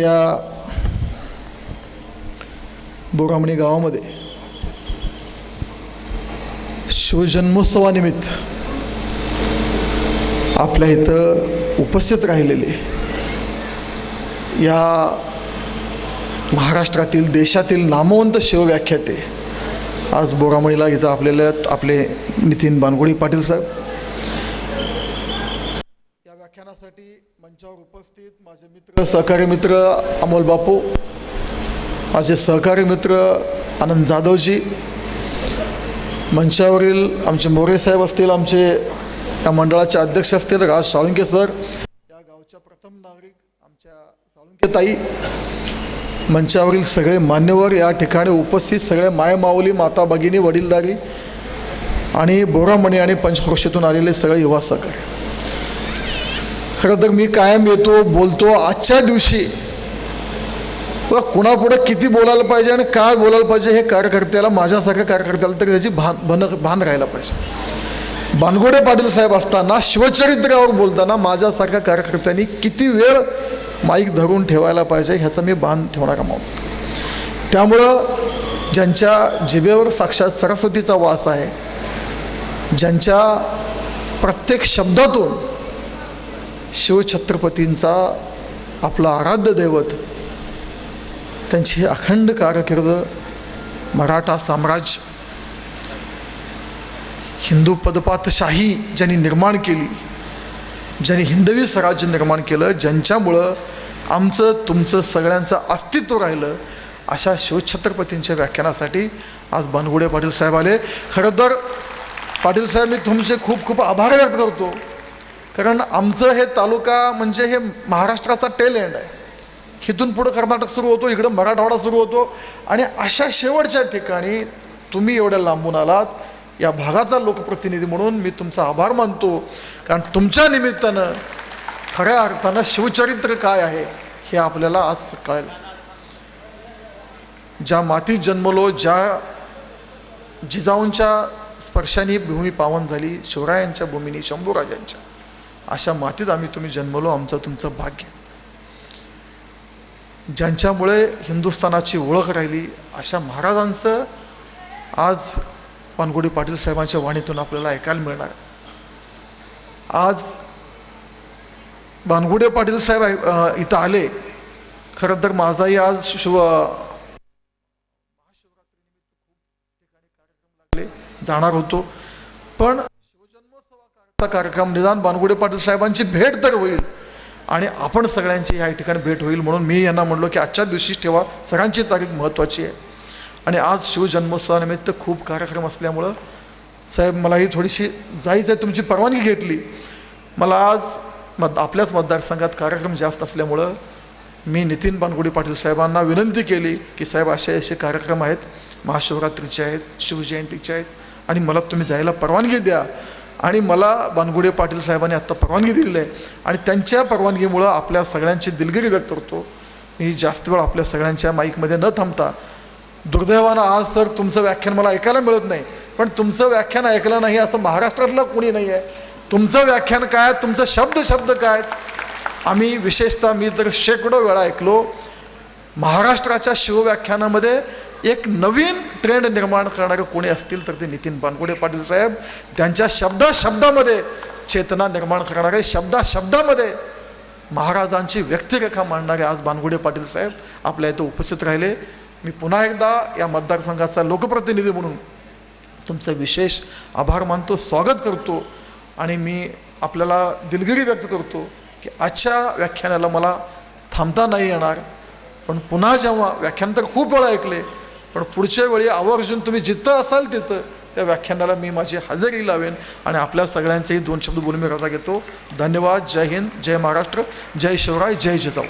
या बोरामणी गावामध्ये शिवजन्मोत्सवानिमित्त आपल्या इथं उपस्थित राहिलेले या महाराष्ट्रातील देशातील नामवंत शिवव्याख्याते आज बोरामणीला इथं आपल्याला आपले नितीन बानगुडी पाटील साहेब व्याख्यानासाठी मंचावर उपस्थित माझे मित्र सहकारी मित्र अमोल बापू माझे सहकारी मित्र आनंद जाधवजी मंचावरील आमचे मोरे साहेब असतील आमचे या मंडळाचे अध्यक्ष असतील राज साळुंके सर या गावच्या प्रथम नागरिक आमच्या साळुंके ताई मंचावरील सगळे मान्यवर या ठिकाणी उपस्थित सगळे मायमाऊली माता भगिनी वडीलदारी आणि बोरामणी आणि पंचक्रोशीतून आलेले सगळे युवा सहकारी. खरं तर मी कायम येतो बोलतो आजच्या दिवशी. व कुणापुढं किती बोलायला पाहिजे आणि काय बोलायला पाहिजे हे कार्यकर्त्याला माझ्यासारख्या कार्यकर्त्याला तरी त्याची भान भन भान राहायला पाहिजे. भानगोडे पाटील साहेब असताना शिवचरित्रावर बोलताना माझ्यासारख्या कार्यकर्त्यांनी किती वेळ माईक धरून ठेवायला पाहिजे ह्याचं मी भान ठेवणारा माणूस त्यामुळं ज्यांच्या जिभेवर साक्षात सरस्वतीचा वास आहे ज्यांच्या प्रत्येक शब्दातून शिवछत्रपतींचा आपला आराध्य दैवत त्यांची अखंड कारकीर्द मराठा साम्राज्य हिंदू पदपातशाही ज्यांनी निर्माण केली ज्यांनी हिंदवी स्वराज्य निर्माण केलं ज्यांच्यामुळं आमचं तुमचं सगळ्यांचं अस्तित्व राहिलं अशा शिवछत्रपतींच्या व्याख्यानासाठी आज भानगुडे पाटील साहेब आले. खरं तर पाटील साहेब मी तुमचे खूप खूप आभार व्यक्त करतो. कारण आमचं हे तालुका म्हणजे हे महाराष्ट्राचा टेल एंड आहे. इथून पुढं कर्नाटक सुरू होतो इकडं मराठवाडा सुरू होतो. आणि अशा शेवटच्या ठिकाणी तुम्ही एवढ्या लांबून आलात. या भागाचा लोकप्रतिनिधी म्हणून मी तुमचा आभार मानतो. कारण तुमच्या निमित्तानं खऱ्या अर्थानं शिवचरित्र काय आहे हे आपल्याला आज कळेल. ज्या मातीत जन्मलो ज्या जिजाऊंच्या स्पर्शाने भूमी पावन झाली शिवरायांच्या भूमीने शंभूराजांच्या. अशा मातीत आम्ही तुम्ही जन्मलो आमचं तुमचं भाग्य. ज्यांच्यामुळे हिंदुस्थानाची ओळख राहिली अशा महाराजांचं आज पानगुडी पाटील साहेबांच्या वाणीतून आपल्याला ऐकायला मिळणार. आज बानगुडे पाटील साहेब इथं आले. खरं तर माझाही आज शिव जाणार होतो. पण कार्यक्रम निदान बानगुडे पाटील साहेबांची भेट तर होईल. आणि आपण सगळ्यांची ह्या ठिकाणी भेट होईल म्हणून मी यांना म्हणलो की आजच्या दिवशीच ठेवा. सगळ्यांची तारीख महत्त्वाची आहे. आणि आज शिवजन्मोत्सवानिमित्त खूप कार्यक्रम असल्यामुळं साहेब मला ही थोडीशी जायचं आहे तुमची परवानगी घेतली. मला आज मत आपल्याच मतदारसंघात कार्यक्रम जास्त असल्यामुळं मी नितीन बानगुडी पाटील साहेबांना विनंती केली की साहेब असे असे कार्यक्रम आहेत. महाशिवरात्रीचे आहेत शिवजयंतीचे आहेत. आणि मला तुम्ही जायला परवानगी द्या. आणि मला बानगुडे पाटील साहेबांनी आत्ता परवानगी दिलेली आहे. आणि त्यांच्या परवानगीमुळं आपल्या सगळ्यांची दिलगिरी व्यक्त करतो. मी जास्त वेळ आपल्या सगळ्यांच्या माईकमध्ये न थांबता दुर्दैवानं आज सर तुमचं व्याख्यान मला ऐकायला मिळत नाही पण तुमचं व्याख्यान ऐकलं नाही असं महाराष्ट्रातलं कोणी नाही आहे तुमचं व्याख्यान काय तुमचं शब्द शब्द काय आम्ही विशेषतः मी तर शेकडो वेळा ऐकलो महाराष्ट्राच्या शिवव्याख्यानामध्ये एक नवीन ट्रेंड निर्माण करणारे कोणी असतील तर ते नितीन बानगुडे पाटील साहेब. त्यांच्या शब्दा शब्दामध्ये चेतना निर्माण करणारे शब्दा शब्दामध्ये महाराजांची व्यक्तिरेखा मांडणारे आज बानगुडे पाटील साहेब आपल्या इथं उपस्थित राहिले. मी पुन्हा एकदा या मतदारसंघाचा लोकप्रतिनिधी म्हणून तुमचं विशेष आभार मानतो स्वागत करतो आणि मी आपल्याला दिलगिरी व्यक्त करतो की आजच्या व्याख्यानाला मला थांबता नाही येणार. पण पुन्हा जेव्हा व्याख्यान तर खूप वेळा ऐकले पण पुढच्या वेळी आवर्जून तुम्ही जिथं असाल तिथं त्या व्याख्यानाला मी माझी हजेरी लावेन आणि आपल्या सगळ्यांचेही दोन शब्द बोलून मी रजा घेतो. धन्यवाद. जय हिंद. जय महाराष्ट्र. जय शिवराय. जय जिजाऊ.